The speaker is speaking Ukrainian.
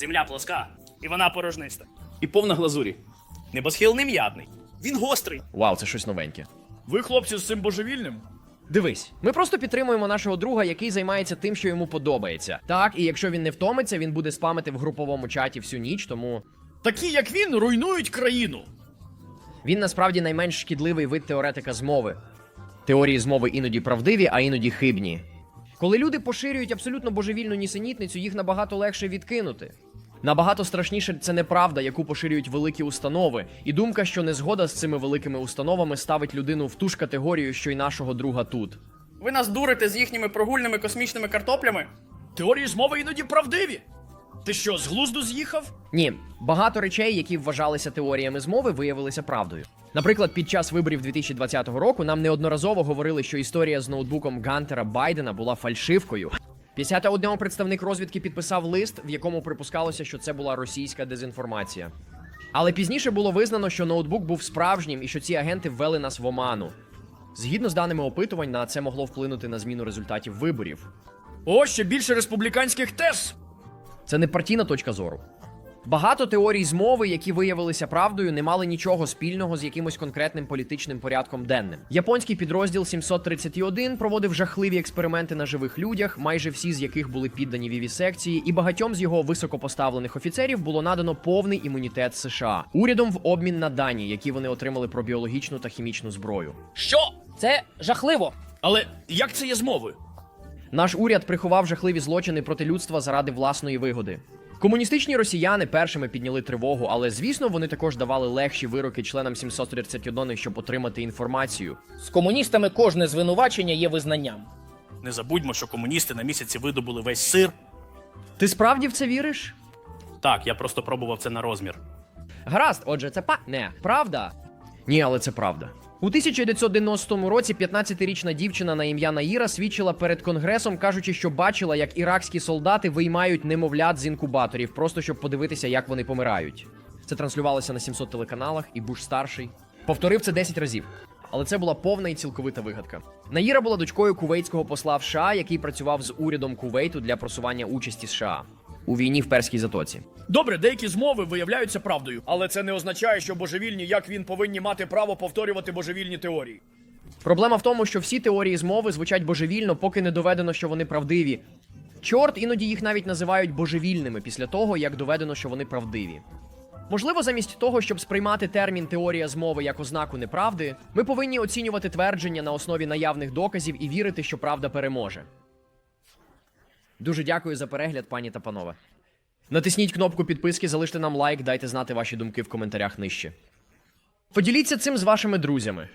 Земля плоска, і вона порожниста. І повна глазурі. Небосхил не м'ятний. Він гострий. Вау, це щось новеньке. Ви, хлопці, з цим божевільним? Дивись, ми просто підтримуємо нашого друга, який займається тим, що йому подобається. Так, і якщо він не втомиться, він буде спамити в груповому чаті всю ніч, тому Такі, як він, руйнують країну. він насправді найменш шкідливий вид теоретика змови. Теорії змови іноді правдиві, а іноді хибні. Коли люди поширюють абсолютно божевільну нісенітницю, їх набагато легше відкинути. Набагато страшніше це неправда, яку поширюють великі установи, і думка, що незгода з цими великими установами ставить людину в ту ж категорію, що й нашого друга тут. Ви нас дурите з їхніми прогульними космічними картоплями? Теорії змови іноді правдиві. Ти що, з глузду з'їхав? Ні, багато речей, які вважалися теоріями змови, виявилися правдою. Наприклад, під час виборів 2020 року нам неодноразово говорили, що історія з ноутбуком Гантера Байдена була фальшивкою. 51 представник розвідки підписав лист, в якому припускалося, що це була російська дезінформація. Але пізніше було визнано, що ноутбук був справжнім і що ці агенти ввели нас в оману. Згідно з даними опитувань, на це могло вплинути на зміну результатів виборів. О, ще більше республіканських тез. Це не партійна точка зору. Багато теорій змови, які виявилися правдою, не мали нічого спільного з якимось конкретним політичним порядком денним. Японський підрозділ 731 проводив жахливі експерименти на живих людях, майже всі з яких були піддані вівісекції, і багатьом з його високопоставлених офіцерів було надано повний імунітет США урядом в обмін на дані, які вони отримали про біологічну та хімічну зброю. Що? Це жахливо. Але як це є змовою? Наш уряд приховав жахливі злочини проти людства заради власної вигоди. Комуністичні росіяни першими підняли тривогу, але звісно вони також давали легші вироки членам 731, щоб отримати інформацію. З комуністами кожне звинувачення є визнанням. Не забудьмо, що комуністи на місяці видобули весь сир. Ти справді в це віриш? Так, я просто пробував це на розмір. Гаразд, отже, це па не правда. Ні, але це правда. У 1990 році 15-річна дівчина на ім'я Наїра свідчила перед конгресом, кажучи, що бачила, як іракські солдати виймають немовлят з інкубаторів, просто щоб подивитися, як вони помирають. Це транслювалося на 700 телеканалах, і Буш старший повторив це 10 разів. Але це була повна і цілковита вигадка. Наїра була дочкою кувейтського посла в США, який працював з урядом Кувейту для просування участі США у війні в Перській затоці. Добре, деякі змови виявляються правдою, але це не означає, що божевільні, як він повинні мати право повторювати божевільні теорії. Проблема в тому, що всі теорії змови звучать божевільно, поки не доведено, що вони правдиві. Чорт іноді їх навіть називають божевільними після того, як доведено, що вони правдиві. Можливо, замість того, щоб сприймати термін теорія змови як ознаку неправди, ми повинні оцінювати твердження на основі наявних доказів і вірити, що правда переможе. Дуже дякую за перегляд, пані та панове. Натисніть кнопку підписки, залиште нам лайк, дайте знати ваші думки в коментарях нижче. Поділіться цим з вашими друзями.